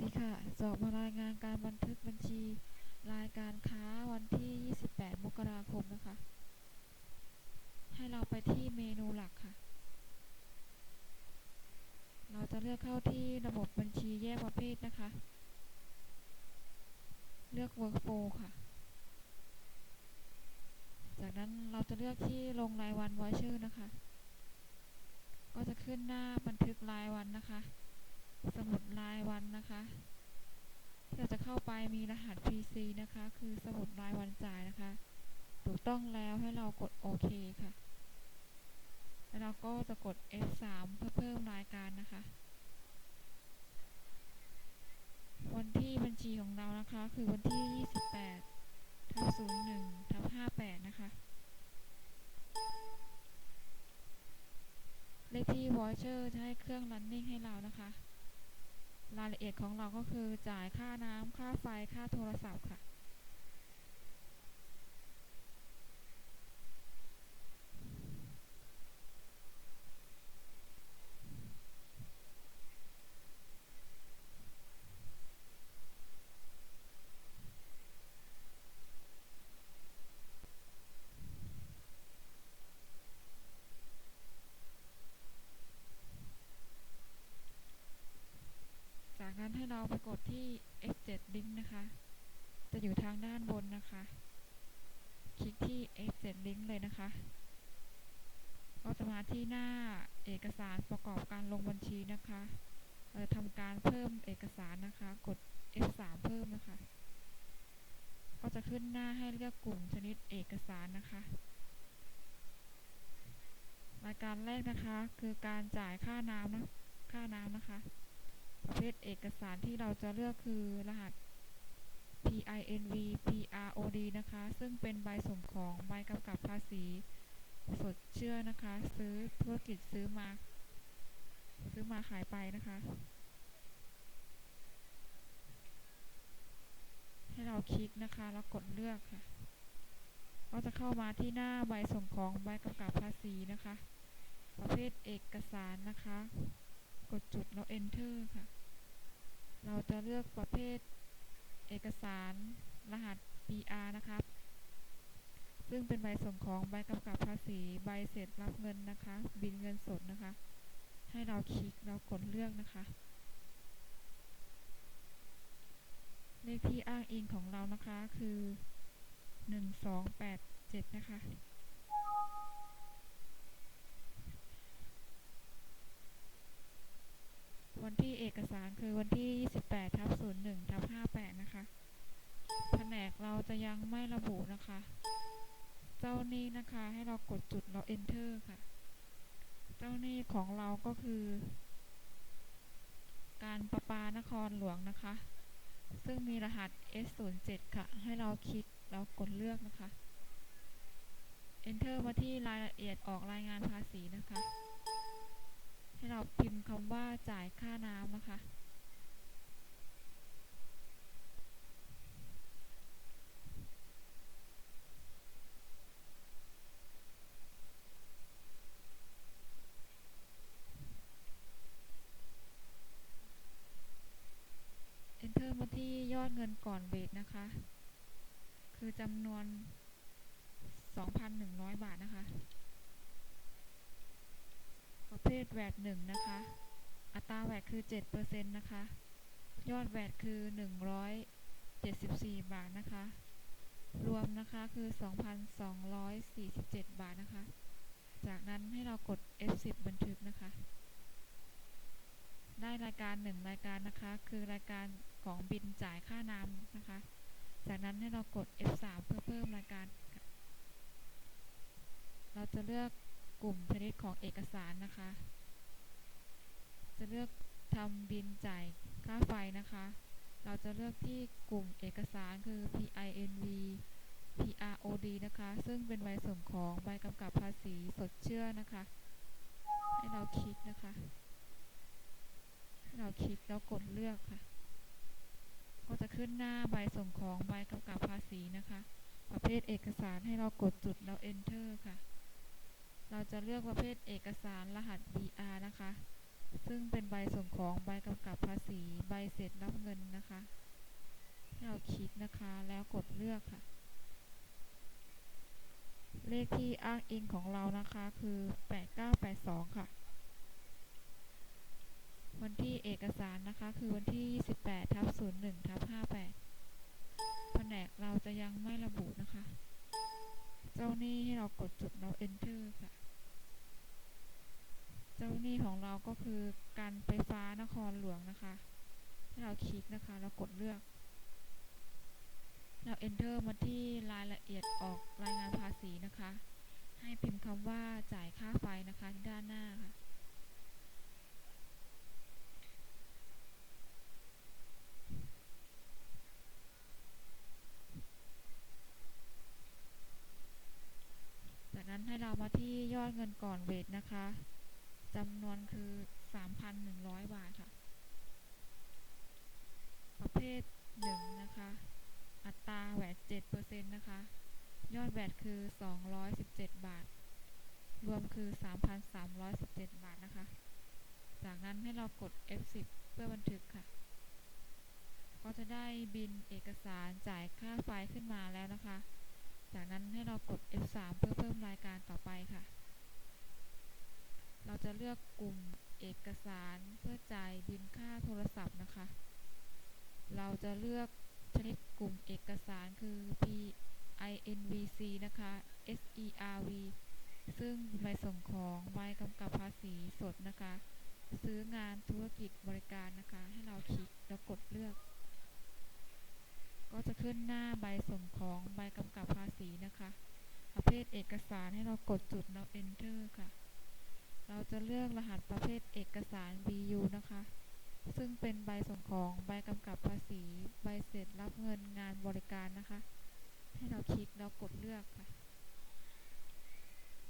ดีค่ะจะออกมารายงานการบันทึกบัญชี รายการค้าวันที่ 28 มกราคมนะคะ ให้เราไปที่เมนูหลักค่ะ เราจะเลือกเข้าที่ระบบบัญชีแยกประเภทนะคะ เลือก workflow ค่ะ จากนั้นเราจะเลือกที่ลงรายวัน voucher นะคะ ก็จะขึ้นหน้าบันทึกรายวันนะคะ สมุดรายวันนะคะที่เราจะเข้าไปมีรหัส PC นะคะ คือสมุดรายวันจ่ายนะคะ ถูกต้องแล้วให้เรากดโอเคค่ะ แล้วเราก็จะกด F3 เพื่อเพิ่มรายการนะคะ วันที่บัญชีของเรานะคะ คือวันที่ 28ทับ01ทับ58 นะคะเลขที่ voucher จะให้เครื่อง running ให้เรานะคะ รายละเอียดของเราก็คือจ่ายค่าน้ำ ค่าไฟ ค่าโทรศัพท์ค่ะ ให้เราไปกดที่ F7 link นะคะ จะอยู่ทางด้านบนนะคะ คลิกที่ F7 link เลยนะคะ ก็จะมาที่หน้าเอกสารประกอบการลงบัญชีนะคะเราจะทำการเพิ่มเอกสารนะคะ กด F3 เพิ่มนะคะ ก็จะขึ้นหน้าให้เลือกกลุ่มชนิดเอกสารนะคะรายการแรกนะคะคือการจ่ายค่าน้ำนะค่าน้ำนะคะ ประเภทเอกสารที่เราจะเลือกคือรหัส PINV PROD นะคะ ซึ่งเป็นใบส่งของใบกำกับภาษี สดเชื่อนะคะ ซื้อธุรกิจซื้อมา ซื้อมาขายไปนะคะ ให้เราคลิกนะคะ แล้วกดเลือกค่ะ ก็จะเข้ามาที่หน้าใบส่งของใบกำกับภาษีนะคะ ประเภทเอกสารนะคะ กดจุดแล้ว enter ค่ะ เราจะเลือกประเภทเอกสารรหัส PR นะครับ ซึ่งเป็นใบส่งของใบกำกับภาษีใบเสร็จรับเงินนะคะ บินเงินสดนะคะ ให้เราคลิกแล้วกดเลือกนะคะ เลขที่อ้างอิงของเรานะคะคือ 1287 นะคะ วันที่เอกสารคือวันที่ 28ทับ01ทับ58 นะคะ แผนกเราจะยังไม่ระบุนะคะ เจ้าหนี้นะคะให้เรากดจุดเรา enter ค่ะ เจ้าหนี้ของเราก็คือ การประปานครหลวงนะคะ ซึ่งมีรหัส S07 ค่ะ ให้เราคลิกแล้วกดเลือกนะคะ enter มาที่รายละเอียดออกรายงานภาษีนะคะ ให้เราพิมพ์คำว่าจ่ายค่าน้ำนะคะ enter มาที่ยอดเงินก่อนเบสนะคะ คือจำนวน 2,100 บาทนะคะ ประเภทแวดหนึ่งนะคะ อัตราแวดคือ7%นต์นะคะ ยอดแวดคือ 174 บาทนะคะ รวมนะคะคือ 2,247 บาทนะคะ จากนั้นให้เรากด F10 บันทึกนะคะ ได้รายการ 1 รายการนะคะ คือรายการของบินจ่ายค่าน้ำนะคะ จากนั้นให้เรากด F3 เพื่อเพิ่มรายการ เราจะเลือก กลุ่มชนิดของเอกสารนะคะ จะเลือกทำบินจ่ายค่าไฟนะคะ เราจะเลือกที่กลุ่มเอกสารคือ PINV PROD นะคะ ซึ่งเป็นใบส่งของใบกำกับภาษีสดเชื่อนะคะ ให้เราคลิกนะคะให้เราคลิกแล้วกดเลือกค่ะ ก็จะขึ้นหน้าใบส่งของใบกำกับภาษีนะคะ ประเภทเอกสารให้เรากดจุดแล้ว enter ค่ะ เราจะเลือกประเภทเอกสารรหัส BR นะคะ ซึ่งเป็นใบส่งของใบกำกับภาษี ใบเสร็จรับเงินนะคะให้เราคลิกนะคะแล้วกดเลือกค่ะ เลขที่อ้างอิงของเรานะคะคือ 8982 ค่ะ วันที่เอกสารนะคะคือวันที่ 28ทับ01ทับ58 แผนกเราจะยังไม่ระบุนะคะ เจ้าหนี้ให้เรากดจุดแล้ว enter ค่ะ เจ้าหนี้ของเราก็คือการไฟฟ้านครหลวงนะคะให้เราคลิกนะคะแล้วกดเลือก เรา enter มาที่รายละเอียดออกรายงานภาษีนะคะ ให้พิมพ์คำว่าจ่ายค่าไฟนะคะที่ด้านหน้าค่ะจากนั้นให้เรามาที่ยอดเงินก่อนเวทนะคะ จำนวนคือ3,100บาทค่ะ ประเภท1นะคะ อัตราแหวด7%นะคะ ยอดแหวดคือ217บาท รวมคือ3,317บาทนะคะ จากนั้นให้เรากด F10 เพื่อบันทึกค่ะ ก็จะได้บินเอกสารจ่ายค่าไฟขึ้นมาแล้วนะคะ จากนั้นให้เรากด F3 เพื่อเพิ่มรายการต่อไปค่ะ เราจะเลือกกลุ่มเอกสารเพื่อจ่ายบินค่าโทรศัพท์นะคะ เราจะเลือกชนิดกลุ่มเอกสารคือ PINVC นะคะ SERV ซึ่งใบส่งของใบกำกับภาษีสดนะคะ ซื้องานธุรกิจบริการนะคะ ให้เราคลิกแล้วกดเลือก ก็จะขึ้นหน้าใบส่งของใบกำกับภาษีนะคะ ประเภทเอกสารให้เรากดจุดแล้ว enter ค่ะ เราจะเลือกรหัสประเภทเอกสาร BU นะคะ ซึ่งเป็นใบส่งของ ใบกำกับภาษี ใบเสร็จรับเงินงานบริการนะคะ ให้เราคลิกแล้วกดเลือกค่ะ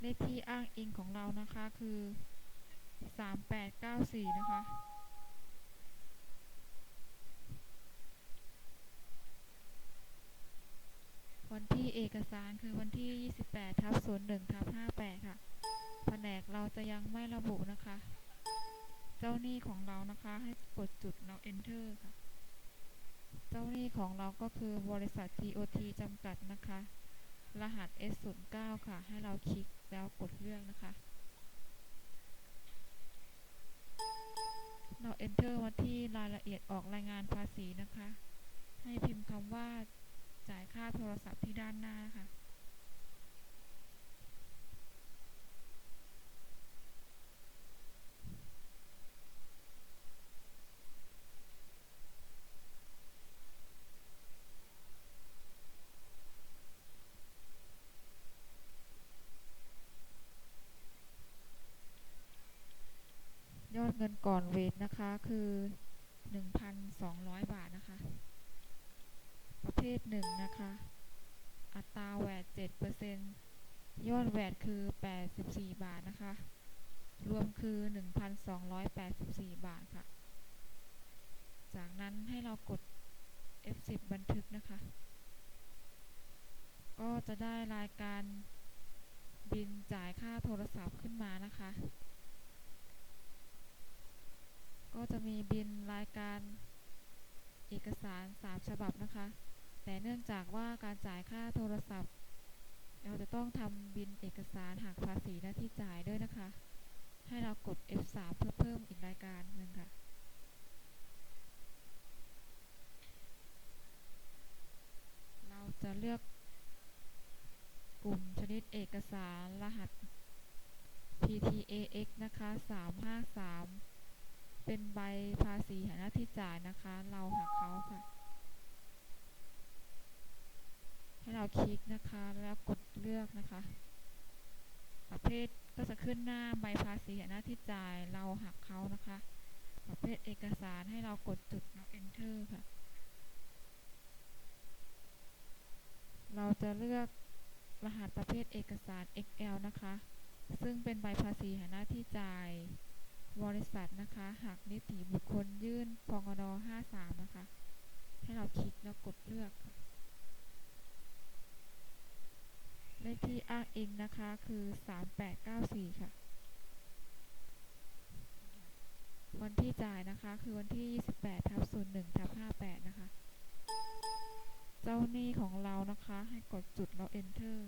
เลขที่อ้างอิงของเรานะคะคือ 3894 นะคะวันที่เอกสารคือวันที่ 28ทับ01ทับ58 ค่ะ แผนกเราจะยังไม่ระบุนะคะ เจ้าหนี้ของเรานะคะ ให้กดจุดแล้ว enter ค่ะ เจ้าหนี้ของเราก็คือบริษัท TOT จำกัดนะคะ รหัส S09 ค่ะ ให้เราคลิกแล้วกดเลือกนะคะ เรา enter มาที่รายละเอียดออกรายงานภาษีนะคะ ให้พิมพ์คำว่าจ่ายค่าโทรศัพท์ที่ด้านหน้าค่ะ ก่อนเวทนะคะคือ 1,200 บาทนะคะ ประเภทหนึ่งนะคะ อัตราแวด7%ยอดแวดคือ 84 บาทนะคะ รวมคือ 1,284 บาทค่ะ จากนั้นให้เรากด F10 บันทึกนะคะ ก็จะได้รายการบินจ่ายค่าโทรศัพท์ขึ้นมานะคะ ก็จะมีบินรายการเอกสาร 3 ฉบับนะคะ แต่เนื่องจากว่าการจ่ายค่าโทรศัพท์ เราจะต้องทำบินเอกสารหักภาษีหน้าที่จ่ายด้วยนะคะ ให้เรากด F3 เพื่อเพิ่มอีกรายการหนึ่งค่ะเราจะเลือกกลุ่มชนิดเอกสารรหัส PTAX นะคะ 353 เป็นใบภาษีหักหน้าที่จ่ายนะคะ เราหักเขาค่ะ ให้เราคลิกนะคะ แล้วกดเลือกนะคะ ประเภทก็จะขึ้นหน้าใบภาษีหักหน้าที่จ่าย เราหักเขานะคะ ประเภทเอกสารให้เรากดจุดแล้ว enter ค่ะ เราจะเลือกรหัสประเภทเอกสาร XL นะคะ ซึ่งเป็นใบภาษีหักหน้าที่จ่าย บริษัทนะคะ หากนิติบุคคลยื่นพงด53 นะคะ ให้เราคลิกแล้วกดเลือกเลขที่อ้างอิงนะคะคือ 3894 ค่ะ วันที่จ่ายนะคะคือวันที่ 28ทับ01ทับ58 นะคะ เจ้าหนี้ของเรานะคะ ให้กดจุดแล้ว enter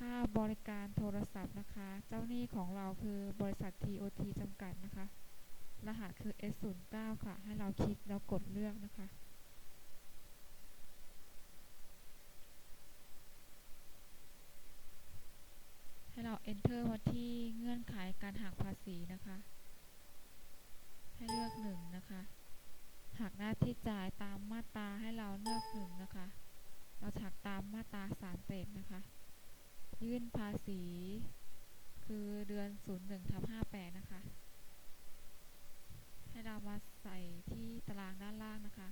ค่าบริการโทรศัพท์นะคะ เจ้าหนี้ของเราคือบริษัท TOT จำกัดนะคะ รหัสคือ S09 ค่ะ ให้เราคลิกแล้วกดเลือกนะคะ ให้เรา enter มาที่เงื่อนไขการหักภาษีนะคะ ให้เลือกหนึ่งนะคะหักหน้าที่จ่ายตามมาตราให้เราเลือกหนึ่งนะคะ เราหักตามมาตราสามเศษนะคะ ยื่นภาษี คือเดือน 01ทับ58 นะคะ ให้เรามาใส่ที่ตารางด้านล่างนะคะ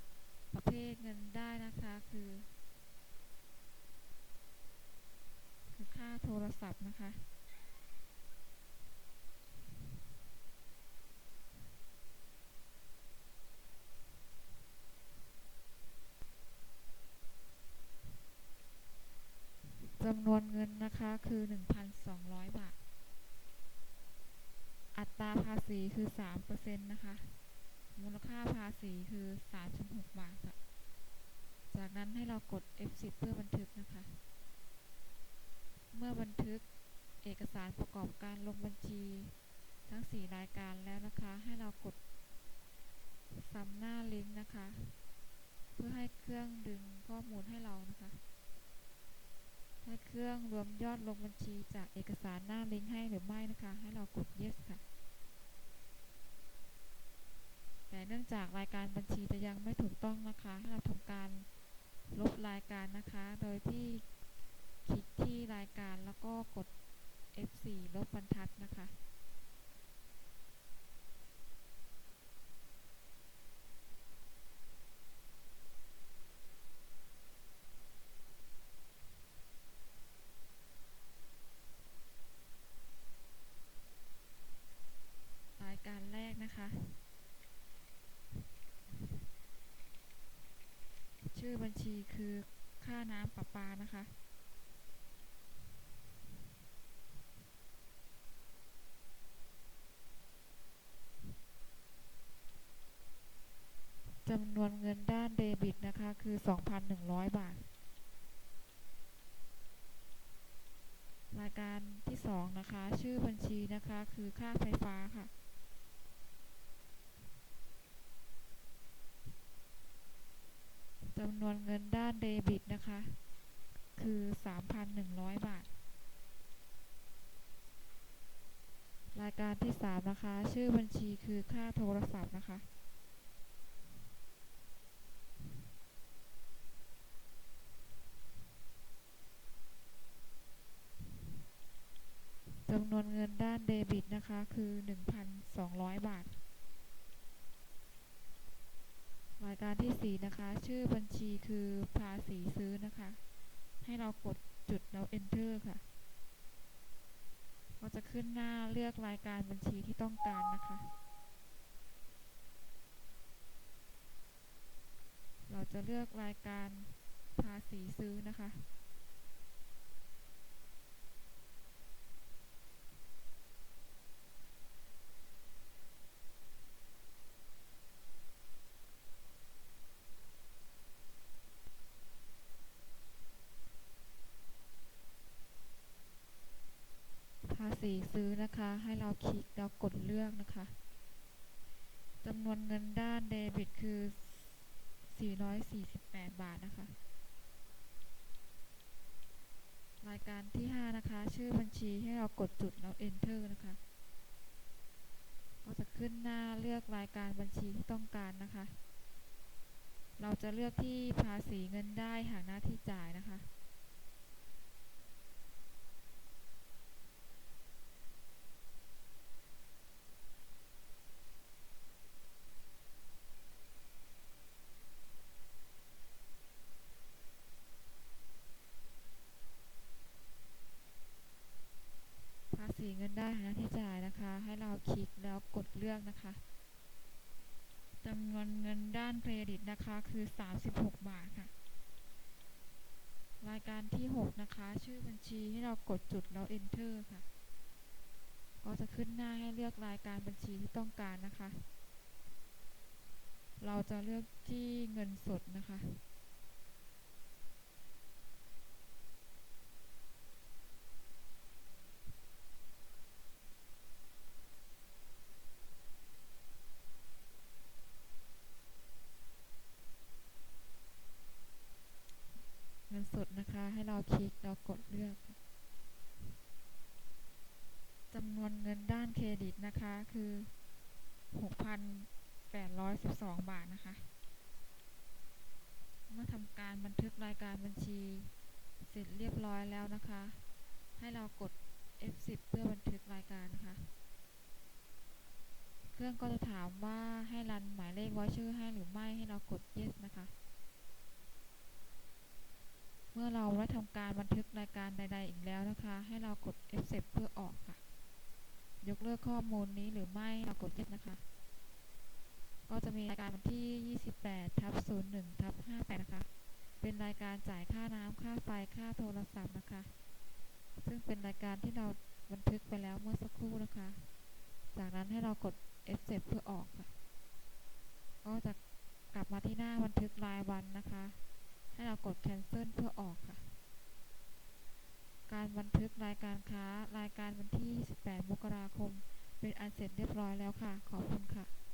ประเภทเงินได้นะคะคือ คือค่าโทรศัพท์นะคะ จำนเงินนะคะคือ 1,200 บาท อัตราภาษีคือ3%นะคะ มูลค่าภาษีคือ 3.6 บาทค่ะ จากนั้นให้เรากด F10 เพื่อบันทึกนะคะ เมื่อบันทึกเอกสารประกอบการลงบัญชีทั้ง 4 รายการแล้วนะคะ ให้เรากดซัมหน้าลิงก์นะคะ เพื่อให้เครื่องดึงข้อมูลให้เรานะคะ ให้เครื่องรวมยอดลงบัญชีจากเอกสารหน้าลิงก์ให้หรือไม่นะคะ ให้เรากด yes ค่ะ แต่เนื่องจากรายการบัญชีจะยังไม่ถูกต้องนะคะให้เราทำการลบรายการนะคะ โดยที่คลิกที่รายการแล้วก็กด F4 ลบ บรรทัดนะคะ รายการแรกนะคะ ชื่อบัญชีคือค่าน้ำประปานะคะ จำนวนเงินด้านเดบิตนะคะ คือ 2,100 บาท รายการที่ 2 นะคะ ชื่อบัญชีนะคะ คือค่าไฟฟ้าค่ะ จำนวนเงินด้านเดบิตนะคะ คือ 3,100 บาท รายการที่ 3 นะคะ ชื่อบัญชีคือค่าโทรศัพท์นะคะจำนวนเงินด้านเดบิตนะคะ คือ 1,200 บาท ราย การที่ 4 นะคะ ชื่อบัญชีคือภาษีซื้อนะคะ ให้เรากดจุดแล้ว enter ค่ะ ก็จะขึ้นหน้าเลือกรายการบัญชีที่ต้องการนะคะ เราจะเลือกรายการภาษีซื้อนะคะ ภาษีซื้อ นะคะ ให้เราคลิกแล้วกดเลือกนะคะจำนวนเงินด้านเดบิตคือ 448 บาทนะคะ รายการที่ 5 นะคะ ชื่อบัญชีให้เรากดจุดแล้ว enter นะคะก็จะขึ้นหน้าเลือกรายการบัญชีที่ต้องการนะคะ เราจะเลือกที่ภาษีเงินได้หากหน้าที่จ่ายนะคะีเงินได้หาที่จ่ายนะคะ ให้เราคลิกแล้วกดเลือกนะคะจำนวนเงินด้านเครดิตนะคะคือ 36 บาทค่ะ รายการที่ 6 นะคะ ชื่อบัญชีให้เรากดจุดแล้ว enter ค่ะ ก็จะขึ้นหน้าให้เลือกรายการบัญชีที่ต้องการนะคะ เราจะเลือกที่เงินสดนะคะ เงินสดนะคะ ให้เราคลิกเรากดเลือกค่ะจำนวนเงินด้านเครดิต นะคะคือ6,812บาทนะคะ เมื่อทำการบันทึกรายการบัญชีเสร็จเรียบร้อยแล้วนะคะ ให้เรากด F10 เพื่อบันทึกรายการนะคะ เครื่องก็จะถามว่าให้รันหมายเลขวอชอร์ให้หรือไม่ให้เรากด yes นะคะ เมื่อเราได้ทำการบันทึกรายการใด ๆ อีกแล้วนะคะ ให้เรากด F10 เพื่อออกค่ะ ยกเลิกข้อมูลนี้หรือไม่เรากด yes นะคะ ก็จะมีรายการวันที่ 28ทับ01ทับ58 นะคะ เป็นรายการจ่ายค่าน้ำค่าไฟค่าโทรศัพท์นะคะ ซึ่งเป็นรายการที่เราบันทึกไปแล้วเมื่อสักครู่นะคะ จากนั้นให้เรากด F7 เพื่อออกค่ะ ก็จะกลับมาที่หน้าบันทึกรายวันนะคะ ให้เรากด cancel เพื่อออกค่ะ การบันทึกรายการค้ารายการวันที่ 28 มกราคม เป็นอันเสร็จเรียบร้อยแล้วค่ะ ขอบคุณค่ะ